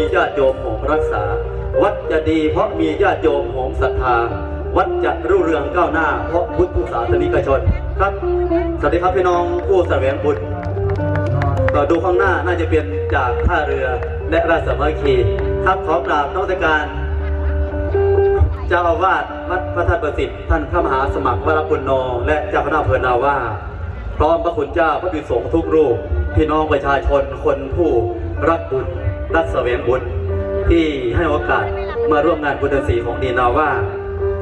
มีญาติโยมโหมรักษา วัดจะดีเพราะมีญาติโยมโหมศรัทธา วัดจะรุ่งเรืองก้าวหน้า เพราะพุทธศาสนิกชน ครับสวัสดีครับพี่น้องผู้แสวงบุญก็ดูข้างหน้าน่าจะเป็นจากท่าเรือและราชสมัคคีครับขอกราบนมักการเจ้าอาวาสวัดพระธาตุประสิทธิ์ท่านพระมหาสมัครวรปุณโนและเจ้าคณะอำเภอนาว่าพร้อมพระคุณเจ้าพระบิดสงฆ์ทุกรูปพี่น้องประชาชนคนผู้รักบุญ รักแสวงบุญที่ให้โอกาสมาร่วมงานบุญเดือนสีของดีนาว่า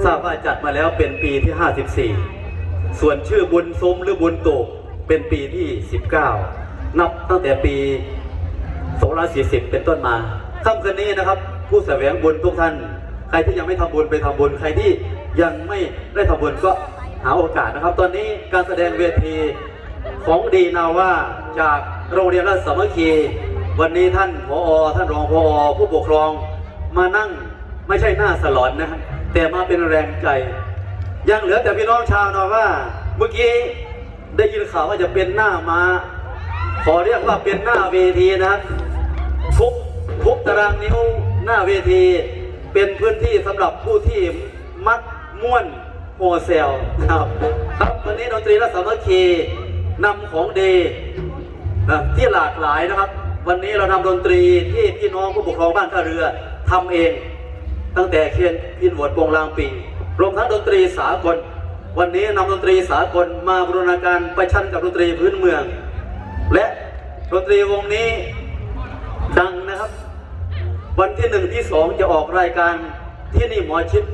ทราบว่าจัดมาแล้วเป็นปีที่ 54 ส่วนชื่อบุญซุ้มหรือบุญตกเป็นปีที่ 19 นับตั้งแต่ปี240 เป็นต้นมาค่ำคืนนี้นะครับ ผู้แสวงบุญทุกท่าน ใครที่ยังไม่ทำบุญไปทำบุญใครที่ยังไม่ได้ทำบุญก็หาโอกาสนะครับ ตอนนี้การแสดงเวทีของดีนาว่าจากโรงเรียนราชสามัคคี วันนี้ท่านผอท่านรองผอผู้ปกครองมานั่งไม่ใช่หน้าสลอนนะครับแต่มาเป็นแรงใจ ยังเหลือแต่พี่น้องชาวนาว่า เมื่อกี้ได้ยินข่าวว่าจะเป็นหน้ามาขอเรียกว่าเป็นหน้าเวทีนะครับทุกทุกตารางนิ้วหน้าเวที เป็นพื้นที่สำหรับผู้ที่มักม่วนโฮเซลครับครับวันนี้ดนตรีและสามัคคีนำของดีนะที่หลากหลายนะครับ วันนี้เรานำดนตรีที่พี่น้องผู้ปกครองบ้านท่าเรือทำเอง ตั้งแต่เคียนพินหวดวงลางปีรวมทั้งดนตรีสากล วันนี้นำดนตรีสากลมาบรูรณาการประชันกับดนตรีพื้นเมือง และดนตรีวงนี้ดังนะครับ วันที่หนึ่งที่สองจะออกรายการที่นี่หมอชิด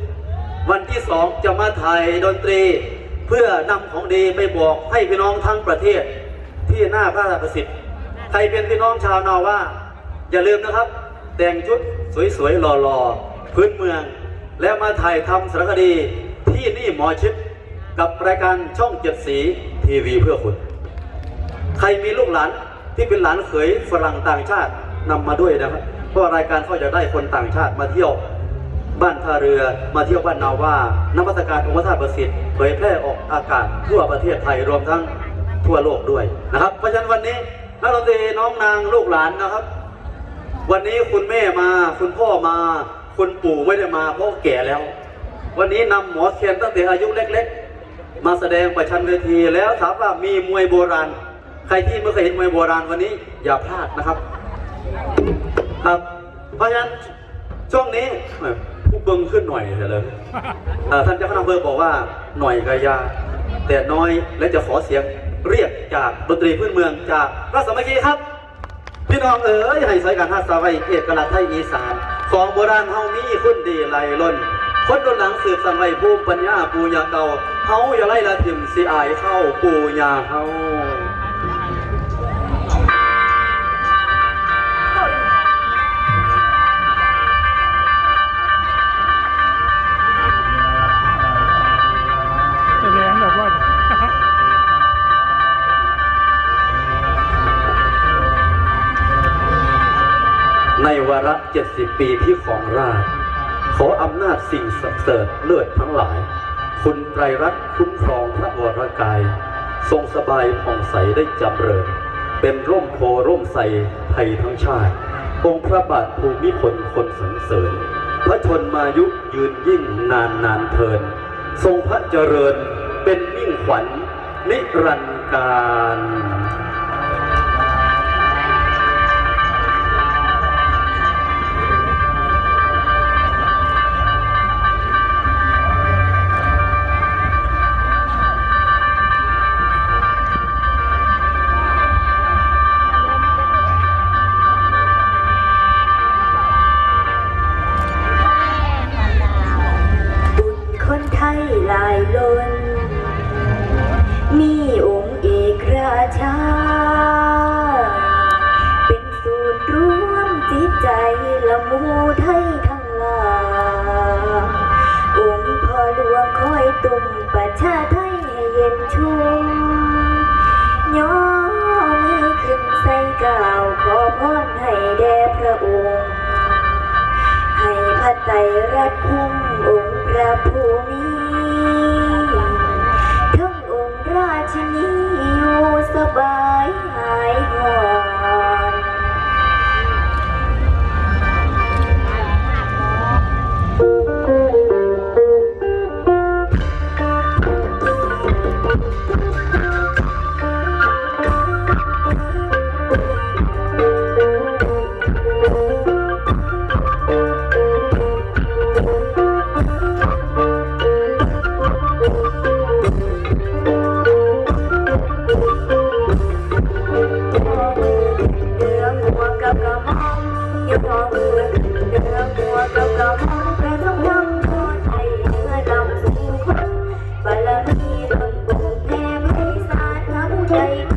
วันที่สองจะมาถ่ายดนตรีเพื่อนำของดีไปบอกให้พี่น้องทั้งประเทศที่หน้าพระราชประสิทธิ์ ครเป็นพี่น้องชาวนาว่า อย่าลืมนะครับ แต่งชุดสวยๆหล่อๆพื้นเมือง แล้วมาถ่ายทำสารคดีที่นี่หมอชิดกับรายการช่องเจ็ดสีทีวีเพื่อคุณ ใครมีลูกหลานที่เป็นหลานเขยฝรั่งต่างชาตินำมาด้วยนะครับ เพราะรายการเขาจะได้คนต่างชาติมาเที่ยว บ้านท่าเรือมาเที่ยวบ้านนาว่านมัสการองค์พระธาตุประสิทธิ์เผยแพร่ออกอากาศทั่วประเทศไทยรวมทั้งทั่วโลกด้วยนะครับ เพราะฉะนั้นวันนี้ นักดนตรีน้องนางลูกหลานนะครับ วันนี้คุณแม่มา คุณพ่อมา คุณปู่ไม่ได้มาเพราะแก่แล้ว วันนี้นำหมอเทียนตั้งแต่อายุเล็ก ๆ มาแสดงประชันเวทีแล้วถามว่ามีมวยโบราณ ใครที่ไม่เคยเห็นมวยโบราณวันนี้อย่าพลาดนะครับ ครับ เพราะฉะนั้นช่วงนี้เอ่อผู้เบิ้งขึ้นหน่อยเถอะเลยเอ่อท่านเจ้าคณะอำเภอบอกว่าหน่อยกายาแต่น้อยและจะขอเสียง เรียกจากดนตรีพื้นเมืองจากรัศมีคีครับ พี่น้องเอ๋ยให้สายการฮัสสาไว้เอกลักษณ์ไทยอีสาน ของโบราณเฮามีคุณดีไหลล้นคนรุ่นหลังสืบสันไว้ภูมิปัญญาปูยาเก่าเฮาอย่าไล่ละถิ่มสิอายเข้าปูยาเฮา ในวาระ70ปีที่ของราช ขออำนาจสิ่งศักเสริฐเลือดทั้งหลาย คุณไตรรัตน์คุ้มครองพระวรกาย ทรงสบายผ่องใสได้จำเริญ เป็นร่มโพร่มใสไทยทั้งชาติ องค์พระบาทภูมิพลคนสรรเสริญ พระชนมายุยืนยิ่งนานนานเทิน ทรงพระเจริญเป็นมิ่งขวัญนิรันดร์การ ชาไทยให้เย็นชุ่มย่อมือขึ้นใส่ก่าวขอพรให้แด่พระองค์ ให้พระไตรรัตน์คุ้มองค์พระภูมิทั้งองค์ราชินีอยู่สบาย ล